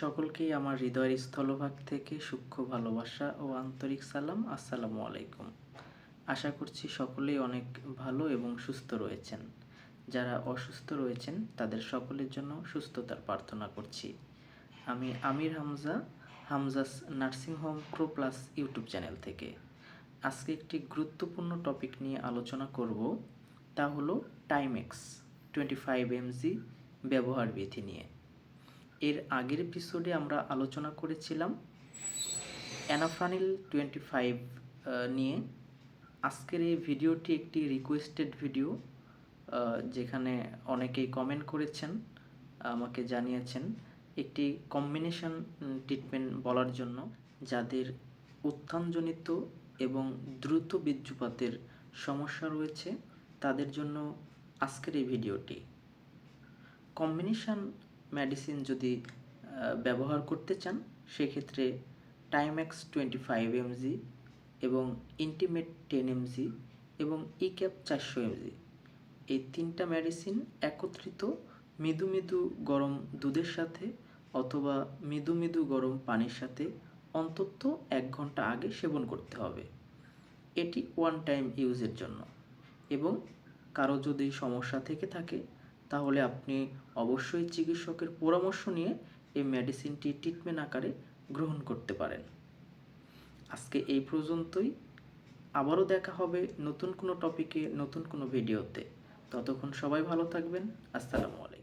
সকলকেই আমার হৃদয়ের স্থলভাগ থেকে সূক্ষ্ম ভালোবাসা ও আন্তরিক সালাম। আসসালামু আলাইকুম। আশা করছি সকলেই অনেক ভালো এবং সুস্থ রয়েছেন। যারা অসুস্থ রয়েছেন, তাদের সকলের জন্য সুস্থতার প্রার্থনা করছি। আমি Amir Hamza, Hamza's nursing home pro plus YouTube channel থেকে। আজকে একটি গুরুত্বপূর্ণ টপিক নিয়ে আলোচনা করব, তা হলো টাইমেক্স টোয়েন্টি ফাইভ এমজি ব্যবহার বিধি নিয়ে। এর আগের এপিসোডে আমরা আলোচনা করেছিলাম অ্যানাফ্রানিল টোয়েন্টি ফাইভ নিয়ে। আজকের এই ভিডিওটি একটি রিকোয়েস্টেড ভিডিও যেখানে অনেকেই কমেন্ট করেছেন, আমাকে জানিয়েছেন। একটি কম্বিনেশন ট্রিটমেন্ট বলার জন্য, যাদের উত্থানজনিত এবং দ্রুত বীর্যপাতের সমস্যা রয়েছে, তাদের জন্য আজকের এই ভিডিওটি কম্বিনেশন মেডিসিন যদি ব্যবহার করতে চান, সেক্ষেত্রে টাইম্যাক্স টোয়েন্টি ফাইভ এমজি এবং ইন্টিমেট টেন এমজি এবং ইক্যাপ চারশো এমজি এই তিনটা মেডিসিন একত্রিত মৃদু মৃদু গরম দুধের সাথে অথবা মৃদু মৃদু গরম পানির সাথে অন্তত এক ঘণ্টা আগে সেবন করতে হবে। এটি ওয়ান টাইম ইউজের জন্য এবং কারও যদি সমস্যা থেকে থাকে তাহলে আপনি অবশ্যই চিকিৎসকের পরামর্শ নিয়ে এই মেডিসিনটি ট্রিটমেন্ট আকারে গ্রহণ করতে পারেন। আজকে এই পর্যন্তই। আবারও দেখা হবে নতুন কোনো টপিকে নতুন কোনো ভিডিওতে ততক্ষণ সবাই ভালো থাকবেন। আসসালামু আলাইকুম।